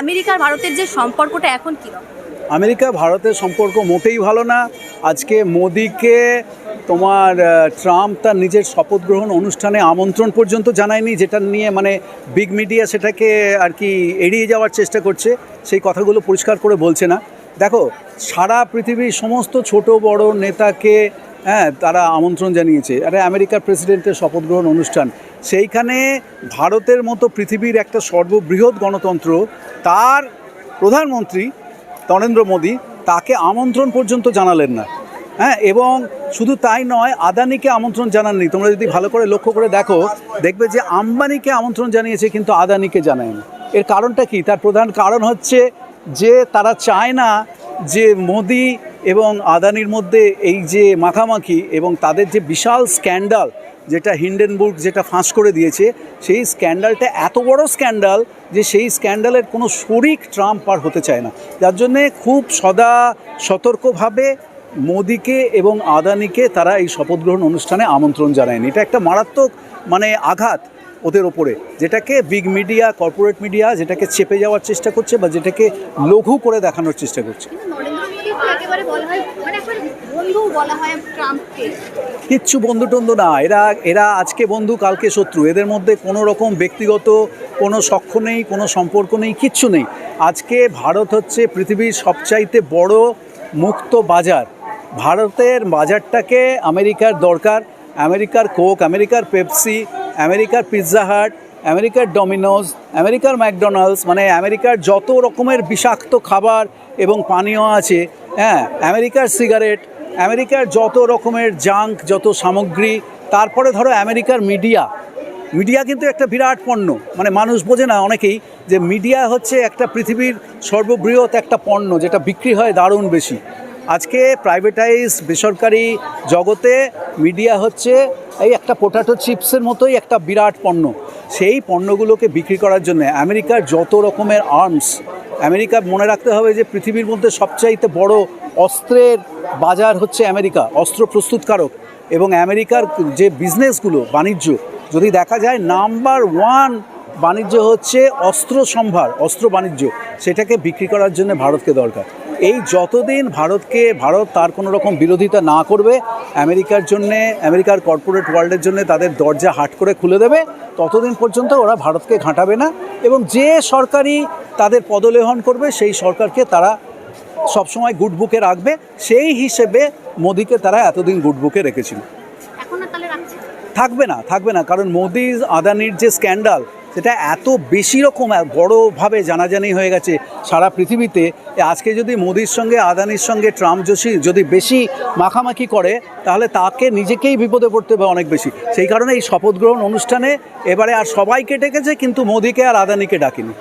আমেরিকার ভারতের যে সম্পর্কটা এখন কীরকম আমেরিকা, ভারতের সম্পর্ক মোটেই ভালো না। আজকে মোদিকে তোমার ট্রাম্প তার নিজের শপথ গ্রহণ অনুষ্ঠানে আমন্ত্রণ পর্যন্ত জানায়নি, যেটা নিয়ে মানে বিগ মিডিয়া সেটাকে আর কি এড়িয়ে যাওয়ার চেষ্টা করছে। সেই কথাগুলো পরিষ্কার করে বলছে না। দেখো, সারা পৃথিবীর সমস্ত ছোট, বড় নেতাকে হ্যাঁ তারা আমন্ত্রণ জানিয়েছে। আরে, আমেরিকার প্রেসিডেন্টের শপথ গ্রহণ অনুষ্ঠান। সেইখানে ভারতের মতো পৃথিবীর একটা সর্ববৃহৎ গণতন্ত্র, তার প্রধানমন্ত্রী নরেন্দ্র মোদী তাকে আমন্ত্রণ পর্যন্ত জানালেন না। হ্যাঁ এবং শুধু তাই নয়, আদানিকে আমন্ত্রণ জানাননি। তোমরা যদি ভালো করে লক্ষ্য করে দেখো, দেখবে যে আম্বানিকে আমন্ত্রণ জানিয়েছে কিন্তু আদানিকে জানায়নি। এর কারণটা কি? তার প্রধান কারণ হচ্ছে যে তারা চায় না যে মোদি এবং আদানির মধ্যে এই যে মাখামাখি এবং তাদের যে বিশাল স্ক্যান্ডাল যেটা হিন্ডেনবুর্গ যেটা ফাঁস করে দিয়েছে, সেই স্ক্যান্ডালটা এত বড় স্ক্যান্ডাল যে সেই স্ক্যান্ডালের কোনো শরিক ট্রাম্প আর হতে চায় না। যার জন্যে খুব সদা সতর্কভাবে মোদিকে এবং আদানিকে তারা এই শপথ গ্রহণ অনুষ্ঠানে আমন্ত্রণ জানায়নি। এটা একটা মারাত্মক মানে আঘাত ওদের ওপরে, যেটাকে বিগ মিডিয়া কর্পোরেট মিডিয়া যেটাকে চেপে যাওয়ার চেষ্টা করছে বা যেটাকে লঘু করে দেখানোর চেষ্টা করছে। বলা হয় মানে বন্ধু বলা হয় ট্রাম্পকে। কিচ্ছু বন্ধু টন্ধু না, এরা এরা আজকে বন্ধু, কালকে শত্রু। এদের মধ্যে কোনো রকম ব্যক্তিগত কোনো সখ্য নেই, কোনো সম্পর্ক নেই, কিচ্ছু নেই। আজকে ভারত হচ্ছে পৃথিবীর সবচাইতে বড় মুক্ত বাজার। ভারতের বাজারটাকে আমেরিকার দরকার, আমেরিকার কোক, আমেরিকার পেপসি, আমেরিকার পিৎজা হাট, আমেরিকার ডমিনোজ, আমেরিকার ম্যাকডোনাল্ডস মানে আমেরিকার যত রকমের বিষাক্ত খাবার এবং পানীয় আছে হ্যাঁ আমেরিকার সিগারেট, আমেরিকার যত রকমের জাঙ্ক, যত সামগ্রী, তারপরে ধরো আমেরিকার মিডিয়া। মিডিয়া কিন্তু একটা বিরাট পণ্য। মানে মানুষ বোঝে না অনেকেই যে মিডিয়া হচ্ছে একটা পৃথিবীর সর্ববৃহৎ একটা পণ্য যেটা বিক্রি হয় দারুণ বেশি। আজকে প্রাইভেটাইজ বেসরকারি জগতে মিডিয়া হচ্ছে এই একটা পোটাটো চিপসের মতোই একটা বিরাট পণ্য। সেই পণ্যগুলোকে বিক্রি করার জন্য আমেরিকার যত রকমের আর্মস আমেরিকা মনে রাখতে হবে যে পৃথিবীর মধ্যে সবচাইতে বড় অস্ত্রের বাজার হচ্ছে আমেরিকা, অস্ত্র প্রস্তুতকারক। এবং আমেরিকার যে বিজনেসগুলো বাণিজ্য, যদি দেখা যায় নাম্বার ওয়ান বাণিজ্য হচ্ছে অস্ত্র সম্ভার, অস্ত্র বাণিজ্য। সেটাকে বিক্রি করার জন্য ভারতকে দরকার। এই যতদিন ভারতকে ভারত তার কোনো রকম বিরোধিতা না করবে আমেরিকার জন্যে আমেরিকার কর্পোরেট ওয়ার্ল্ডের জন্য তাদের দরজা হাট করে খুলে দেবে ততদিন পর্যন্ত ওরা ভারতকে ঘাঁটাবে না এবং যে সরকারি তাদের পদলেহন করবে সেই সরকারকে তারা সবসময় গুড বুকে রাখবে। সেই হিসেবে মোদিকে তারা এতদিন গুড বুকে রেখেছিল। থাকবে না থাকবে না। কারণ মোদি আদানির যে স্ক্যান্ডাল সেটা এত বেশি রকম বড়োভাবে জানাজানি হয়ে গেছে সারা পৃথিবীতে। আজকে যদি মোদির সঙ্গে, আদানির সঙ্গে, ট্রাম্প যোশী যদি বেশি মাখামাখি করে, তাহলে তাকে নিজেকেই বিপদে পড়তে হবে অনেক বেশি। সেই কারণে এই শপথ গ্রহণ অনুষ্ঠানে এবারে আর সবাইকে ডেকেছে, কিন্তু মোদিকে আর আদানিকে ডাকেনি।